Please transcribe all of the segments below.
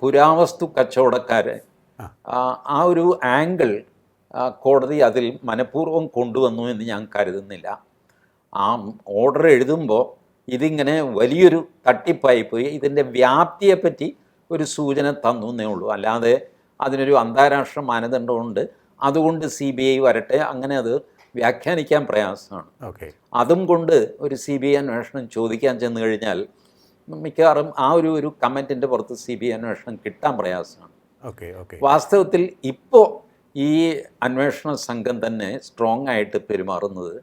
പുരാവസ്തു കച്ചവടക്കാരെ ആ, ആ ഒരു ആംഗിൾ കോടതി അതിൽ മനഃപൂർവം കൊണ്ടുവന്നു എന്ന് ഞാൻ കരുതുന്നില്ല. ആ ഓർഡർ എഴുതുമ്പോൾ ഇതിങ്ങനെ വലിയൊരു തട്ടിപ്പായി പോയി. ഇതിന്റെ വ്യാപ്തിയെപ്പറ്റി ഒരു സൂചന തന്നു എന്നേ ഉള്ളൂ. അല്ലാതെ അതിനൊരു അന്താരാഷ്ട്ര മാനദണ്ഡമുണ്ട് അതുകൊണ്ട് സി ബി ഐ വരട്ടെ. അങ്ങനെ അത് വ്യാഖ്യാനിക്കാൻ പ്രയാസമാണ്. ഓക്കെ. അതും കൊണ്ട് ഒരു സി ബി ഐ അന്വേഷണം ചോദിക്കാൻ ചെന്ന് കഴിഞ്ഞാൽ മിക്കവാറും ആ ഒരു ഒരു കമന്റിന്റെ പുറത്ത് സി ബി ഐ അന്വേഷണം കിട്ടാൻ പ്രയാസമാണ്. Okay okay. വാസ്തവത്തിൽ ഇപ്പോൾ ഈ അന്വേഷണ സംഘം തന്നെ സ്ട്രോങ് ആയിട്ട് പെരുമാറുന്നത്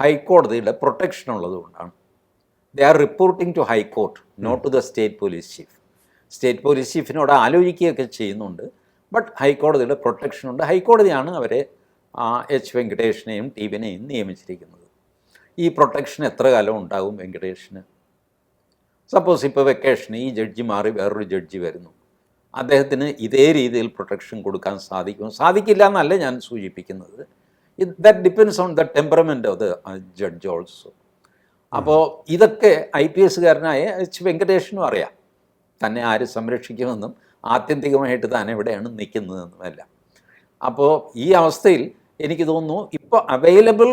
ഹൈക്കോടതിയുടെ പ്രൊട്ടക്ഷൻ ഉള്ളതുകൊണ്ടാണ് they are reporting to high court not to the state police chief state police ചീഫിനോട് ആലോചിക്കുകയൊക്കെ ചെയ്യുന്നുണ്ട് ബട്ട് ഹൈക്കോടതിയുടെ പ്രൊട്ടക്ഷൻ ഉണ്ട്. ഹൈക്കോടതിയാണ് അവരെ എച്ച് വെങ്കടേഷിനെയും ടീവിനെയും നിയമിച്ചിരിക്കുന്നത്. ഈ പ്രൊട്ടക്ഷൻ എത്ര കാലം ഉണ്ടാകും വെങ്കടേഷിന്? സപ്പോസ് ഇപ്പോൾ വെക്കേഷന് ഈ ജഡ്ജി മാറി വേറൊരു ജഡ്ജി വരുന്നു. അദ്ദേഹത്തിന് ഇതേ രീതിയിൽ പ്രൊട്ടക്ഷൻ കൊടുക്കാൻ സാധിക്കും സാധിക്കില്ല എന്നല്ല ഞാൻ സൂചിപ്പിക്കുന്നത്. It that depends on the temperament of the judge also അപ്പോൾ ഇതൊക്കെ ഐ പി എസ്സുകാരനായ എച്ച് വെങ്കടേഷനും അറിയാം. തന്നെ ആര് സംരക്ഷിക്കുമെന്നും ആത്യന്തികമായിട്ട് താൻ എവിടെയാണ് നിൽക്കുന്നതെന്നുമല്ല. അപ്പോൾ ഈ അവസ്ഥയിൽ എനിക്ക് തോന്നുന്നു ഇപ്പോൾ അവൈലബിൾ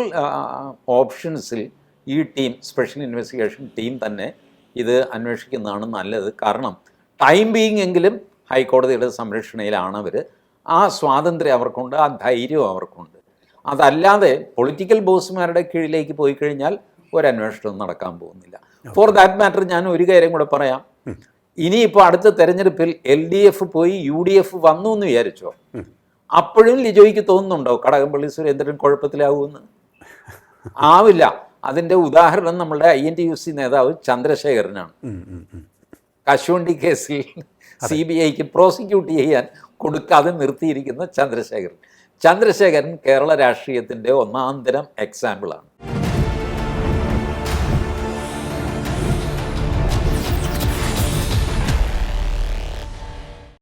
ഓപ്ഷൻസിൽ ഈ ടീം സ്പെഷ്യൽ ഇൻവെസ്റ്റിഗേഷൻ ടീം തന്നെ ഇത് അന്വേഷിക്കുന്നതാണ് നല്ലത്. കാരണം ടൈം ബീയിങ് എങ്കിലും ഹൈക്കോടതിയുടെ സംരക്ഷണയിലാണ് അവർ ആ സ്വാതന്ത്ര്യം അവർക്കുണ്ട് ആ ധൈര്യം അവർക്കുണ്ട്. അതല്ലാതെ പൊളിറ്റിക്കൽ ബോസുമാരുടെ കീഴിലേക്ക് പോയി കഴിഞ്ഞാൽ ഒരു അന്വേഷണവും നടക്കാൻ പോകുന്നില്ല. ഫോർ ദാറ്റ് മാറ്റർ ഞാൻ ഒരു കാര്യം കൂടെ പറയാം. ഇനിയിപ്പോൾ അടുത്ത തെരഞ്ഞെടുപ്പിൽ എൽ ഡി എഫ് പോയി യു ഡി എഫ് വന്നു എന്ന് വിചാരിച്ചോ? അപ്പോഴും ലിജോയ്ക്ക് തോന്നുന്നുണ്ടോ കടകംപള്ളി സുരേന്ദ്രൻ കുഴപ്പത്തിലാവുമെന്ന്? ആവില്ല. അതിന്റെ ഉദാഹരണം നമ്മുടെ I N T U C നേതാവ് ചന്ദ്രശേഖരനാണ്. കശുവണ്ടി കേസിൽ സി ബി ഐക്ക് പ്രോസിക്യൂട്ട് ചെയ്യാൻ കൊടുക്കാതെ നിർത്തിയിരിക്കുന്ന ചന്ദ്രശേഖരൻ. ചന്ദ്രശേഖരൻ കേരള രാഷ്ട്രീയത്തിന്റെ ഒന്നാന്തരം എക്സാമ്പിളാണ്